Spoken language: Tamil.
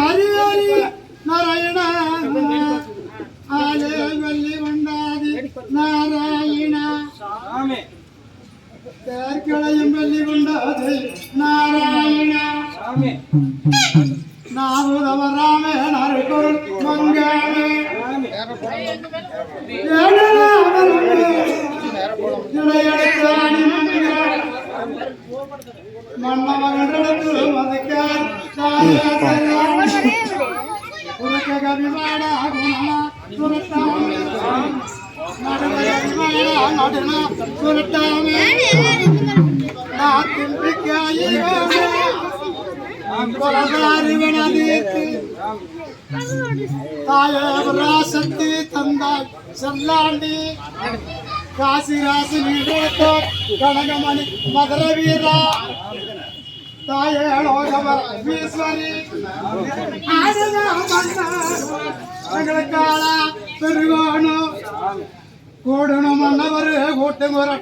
அறிவாளி நாராயணா ஆலே வள்ளி வண்டாதி நாராயணா. தேர்களையும் வள்ளி கொண்டாது நாராயணா. நாமுதவ ராமே நறுக்குள் தாயவராசக்தி தந்தாய் செல்லாண்டி. காசி ராசி நீடோட்ட கனகமணி மதுர வீரா தாயேளோகவர் ஈஸ்வரி எங்களுக்கால பெருகோணும் கூடணும் மன்னவர் கூட்டுமுறை